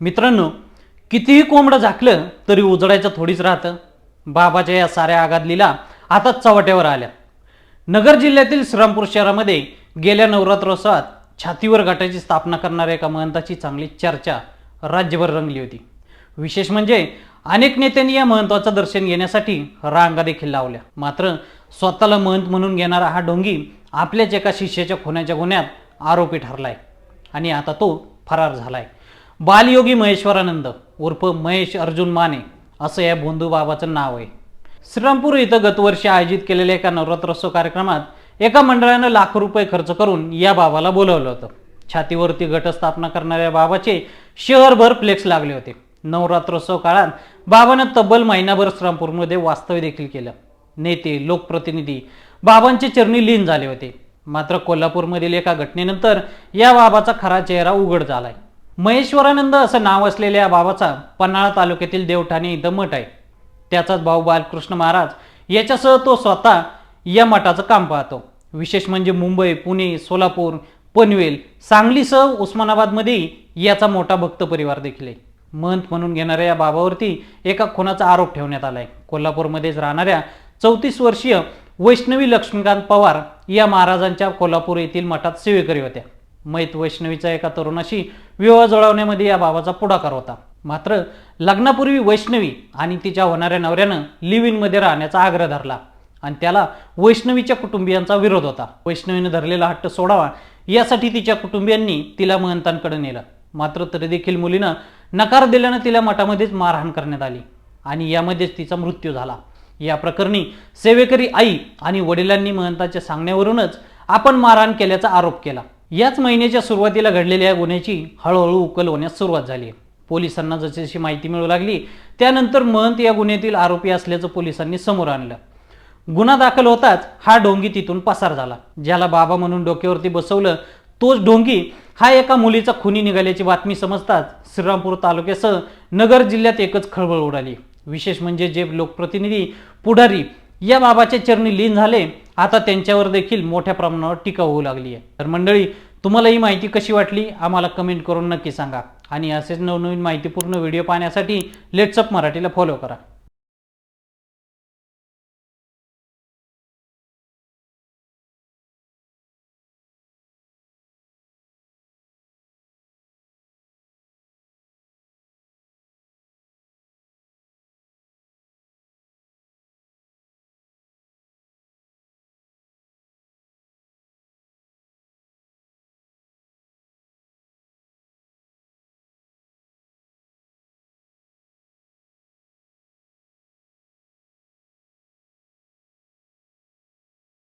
मित्रांनो कितीही कोंबडं झाकलं तरी उजडायचं थोडीच राहतं. बाबाच्या या साऱ्या आगात आता चवट्यावर आल्या. नगर जिल्ह्यातील श्रीरामपूर शहरामध्ये गेल्या नवरात्रोत्सवात छातीवर गटाची स्थापना करणाऱ्या एका महंताची चांगली चर्चा राज्यभर रंगली होती. विशेष म्हणजे अनेक नेत्यांनी या महंताचं दर्शन घेण्यासाठी रांगा देखील लावल्या. मात्र स्वतःला महंत म्हणून घेणारा हा ढोंगी आपल्याच एका शिष्याच्या खुन्याच्या गुन्ह्यात आरोपी ठरलाय आणि आता तो फरार झालाय. बालयोगी महेश्वरानंद उर्फ महेश अर्जुन माने असं या बोंधू बाबाचं नाव आहे. श्रीरामपूर इथं गतवर्षी आयोजित केलेल्या एका नवरात्रोत्सव कार्यक्रमात एका मंडळानं लाखो रुपये खर्च करून या बाबाला बोलवलं होतं. छातीवरती घटस्थापना करणाऱ्या बाबाचे शहरभर फ्लेक्स लागले होते. नवरात्रोत्सव काळात बाबानं तब्बल महिनाभर श्रीरामपूरमध्ये वास्तव्य देखील केलं. नेते लोकप्रतिनिधी बाबांचे चरणी लीन झाले होते. मात्र कोल्हापूरमधील एका घटनेनंतर या बाबाचा खरा चेहरा उघड झालाय. महेश्वरानंद असं नाव असलेल्या या बाबाचा पन्हाळा तालुक्यातील देवठाणे इथं मठ आहे. त्याचाच भाऊ बालकृष्ण महाराज याच्यासह तो स्वतः या मठाचं काम पाहतो. विशेष म्हणजे मुंबई पुणे सोलापूर पनवेल सांगलीसह उस्मानाबादमध्ये याचा मोठा भक्त परिवार देखील आहे. मंत म्हणून घेणाऱ्या या बाबावरती एका खुनाचा आरोप ठेवण्यात आला आहे कोल्हापूरमध्येच राहणाऱ्या चौतीस वर्षीय वैष्णवी लक्ष्मीकांत पवार या महाराजांच्या कोल्हापूर येथील मठात सेवेकरी होत्या. मैत वैष्णवीचा एका तरुणाशी विवाह जुळवण्यामध्ये या बाबाचा पुढाकार होता. मात्र लग्नापूर्वी वैष्णवी आणि तिच्या होणाऱ्या नवऱ्यानं लिव्ह इनमध्ये राहण्याचा आग्रह धरला आणि त्याला वैष्णवीच्या कुटुंबियांचा विरोध होता. वैष्णवीनं धरलेला हट्ट सोडावा यासाठी तिच्या कुटुंबियांनी तिला महंतांकडे नेलं. मात्र तरी देखील मुलीनं नकार दिल्यानं तिला मठामध्येच मारहाण करण्यात आली आणि यामध्येच तिचा मृत्यू झाला. या प्रकरणी सेवेकरी आई आणि वडिलांनी महंताच्या सांगण्यावरूनच आपण मारहाण केल्याचा आरोप केला. याच महिन्याच्या सुरुवातीला घडलेल्या या गुन्ह्याची हळूहळू उकल होण्यास सुरुवात झाली पोलिसांना जशी जशी माहिती मिळू लागली त्यानंतर महंत या गुन्ह्यातील आरोपी असल्याचं पोलिसांनी समोर आणलं. गुन्हा दाखल होताच हा डोंगी तिथून पसार झाला. ज्याला बाबा म्हणून डोक्यावरती बसवलं तोच डोंगी हा एका मुलीचा खुनी निघाल्याची बातमी समजताच श्रीरामपूर तालुक्यासह नगर जिल्ह्यात एकच खळबळ उडाली. विशेष म्हणजे जे लोकप्रतिनिधी पुढारी या बाबाच्या चरणी लीन झाले आता त्यांच्यावर देखील मोठ्या प्रमाणावर टीका होऊ लागली आहे. तर मंडळी तुम्हाला ही माहिती कशी वाटली? आम्हाला कमेंट करून नक्की सांगा. आणि असेच नवनवीन माहितीपूर्ण व्हिडिओ पाहण्यासाठी लेट्सअप मराठीला फॉलो करा.